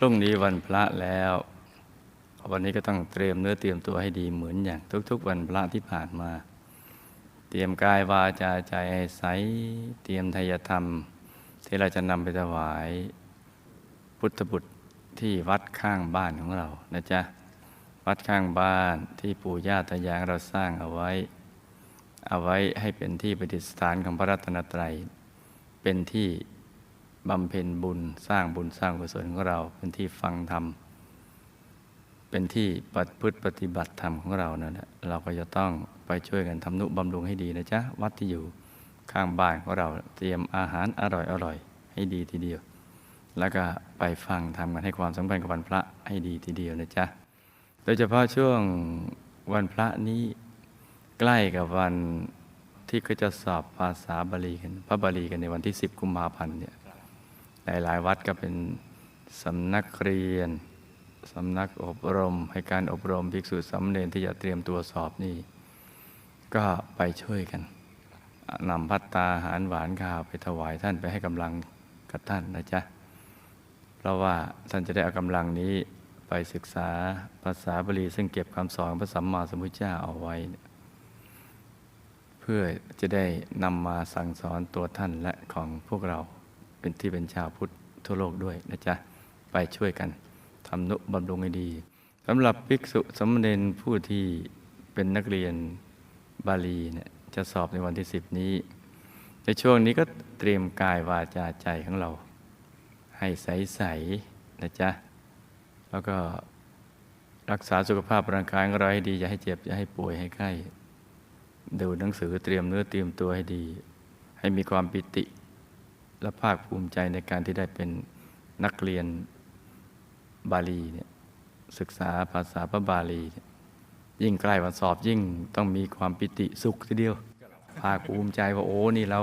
พรุ่งนี้วันพระแล้ว วันนี้ก็ต้องเตรียมเนื้อเตรียมตัวให้ดีเหมือนอย่างทุก ๆ วันพระที่ผ่านมา เตรียมกายวาจาใจให้ใสเตรียมทายธรรม ที่เราจะนำไปถวาย พุทธบุตรที่วัดข้างบ้านของเรานะจ๊ะวัดข้างบ้านที่ปู่ย่าตายายเราสร้างเอาไว้ เอาไว้ให้เป็นที่ประดิษฐานของพระรัตนตรัย เป็นที่ บำเพ็ญบุญสร้างบุญสร้างกุศลของเราเป็นที่ฟังธรรม เป็นที่ปฏิพฤติปฏิบัติธรรมของเรานั่นแหละเราก็จะต้องไปช่วยกันทำนุบำรุงให้ดีนะจ๊ะวัดที่อยู่ข้างบ้านของเราเตรียมอาหารอร่อยอร่อยให้ดีทีเดียว แล้วก็ไปฟังทำกันให้ความสำคัญกับวันพระให้ดีทีเดียวนะจ๊ะโดยเฉพาะช่วงวันพระนี้ใกล้กับวันที่เขาจะสอบภาษาบาลีกัน พระบาลีกันในวันที่ 10 กุมภาพันธ์เนี่ย หลายๆวัดก็เป็นสำนักเรียนสำนักอบรม ให้การอบรมภิกษุสามเณรที่จะเตรียมตัวสอบนี่ ก็ไปช่วยกันนำพัตตาหารหวานข้าวไปถวายท่านไปให้กำลังกับท่านนะจ๊ะ เพราะว่าท่านจะได้เอากำลังนี้ไปศึกษาภาษาบาลีซึ่งเก็บคำสอนพระสัมมาสัมพุทธเจ้าเอาไว้ เพื่อจะได้นำมาสั่งสอนตัวท่านและของพวกเรา เป็นที่เป็นชาวพุทธทั่วโลกด้วยนะจ๊ะ ไปช่วยกันทำนุบำรุงให้ดีสำหรับภิกษุสมเณรผู้ที่เป็นนักเรียนบาลีเนี่ยจะสอบในวันที่สิบนี้ ในช่วงนี้ก็เตรียมกายวาจาใจของเรา ให้ใสๆนะจ๊ะ แล้วก็รักษาสุขภาพร่างกายของเราให้ดี อย่าให้เจ็บ อย่าให้ป่วยให้ไข้ดูหนังสือเตรียมเนื้อเตรียมตัวให้ดี ให้มีความปิติ และภาคภูมิใจในการที่ได้เป็นนักเรียนบาลีเนี่ยศึกษาภาษาพระบาลียยิ่งใกล้วันสอบยิ่งต้องมีความปิติสุขทีเดียว ภาคภูมิใจว่าโอ้นี่เรา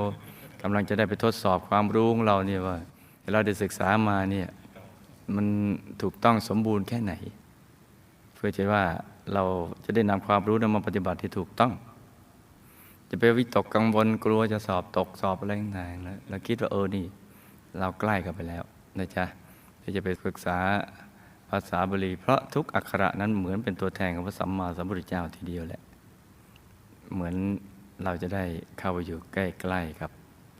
กำลังจะได้ไปทดสอบความรู้ของเราเนี่ยว่าเราได้ศึกษามาเนี่ยมันถูกต้องสมบูรณ์แค่ไหน เพื่อจะว่าเราจะได้นำความรู้นั้นมาปฏิบัติที่ถูกต้อง จะไปวิตกกังวลกลัวจะสอบตกสอบอะไรต่างๆแล้วเราคิดว่าเออนี่ เราใกล้กันไปแล้วนะจ๊ะที่จะไปศึกษาภาษาบาลีเพราะทุกอักขระนั้นเหมือนเป็นตัวแทนของพระสัมมาสัมพุทธเจ้าทีเดียวแหละ เหมือนเราจะได้เข้าไปอยู่ใกล้ๆกับ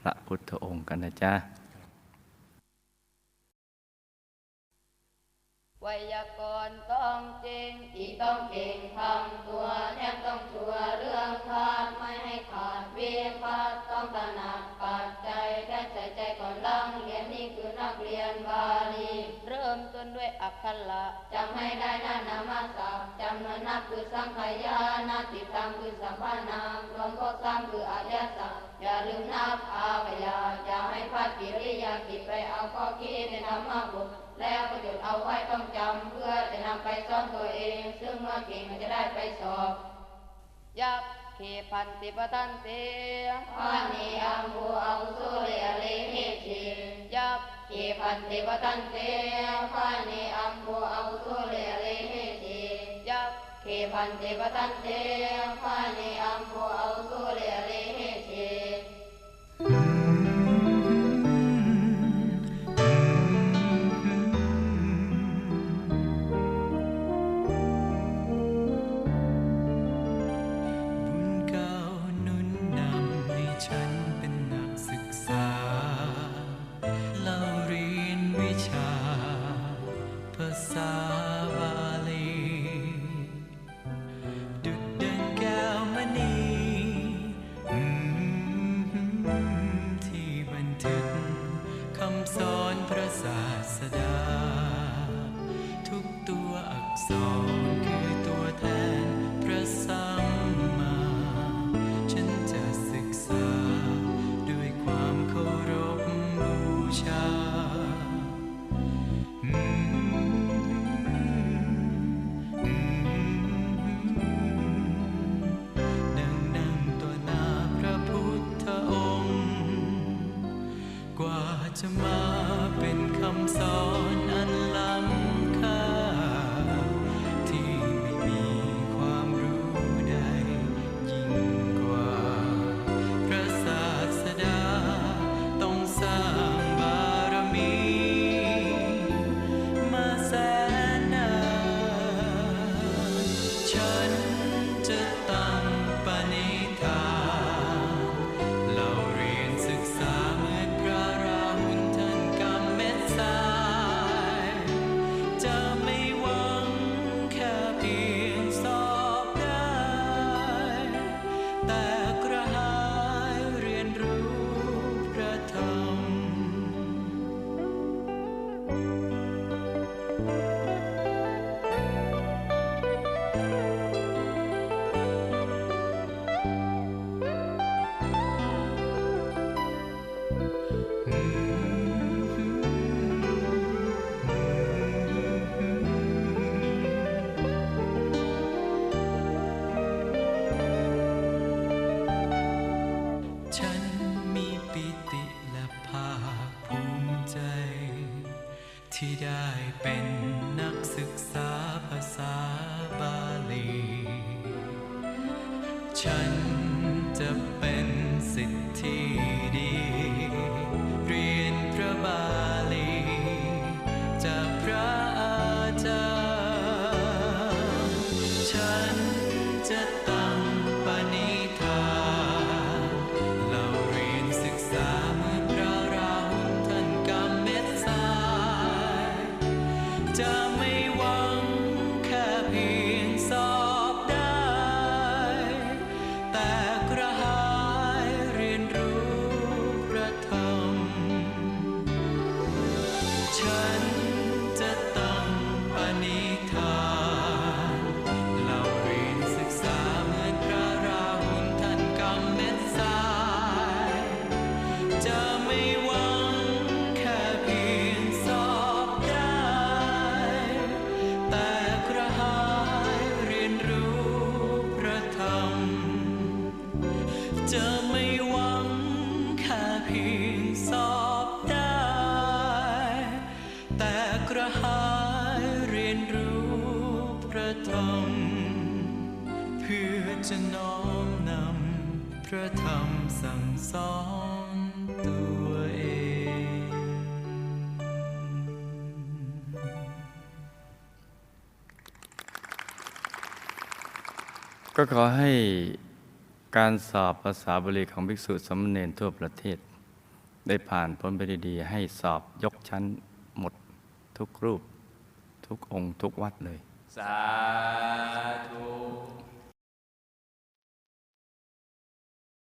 พระพุทธองค์กันนะจ๊ะไวยากรณ์ต้องจริงอีกต้องเก่งทำตัวแทบต้องชัวเรื่องขาดไม่ วียพาดต้องตระหนักปัจจัยได้ใส่ใจก่อนลังเรียนนี่คือนักเรียนบาลีเริ่มต้นด้วยอักขระจำให้ได้นานามาศัพท์จำนวนนับคือสังขยานาติตามคือสัมพนามรวมก็สามคืออริยสัอย่าลืมนับอาพยาอย่าให้พลาดกิริยากิจไปเอาข้อคิดในธรรมะบุตรแล้วประโยชน์เอาไว้ต้องจำเพื่อจะนำไปสอนตัวเอง ซึ่งเมื่อเก่งมันจะได้ไปสอบยักษ์ เขพันติปตันเตปานิอัมภูอังสุเรเลหิติยักษ์เขพันติปตันเตปานิอัมภูอังสุเรเลหิติยักษ์เขพันติปตันเตปานิอัมภูอังสุเรเล คำสอนพระศาสดา ทุกตัวอักษรคือตัวแทน กว่าจะมาเป็นคำสอน จะน้อมนำพระธรรมสั่งสอนตัวเองก็ขอให้การสอบภาษาบาลีของภิกษุสมณเณรทั่วประเทศ ได้ผ่านพ้นไปดีๆให้สอบยกชั้นหมดทุกรูป ทุกองค์ทุกวัดเลย สาธุ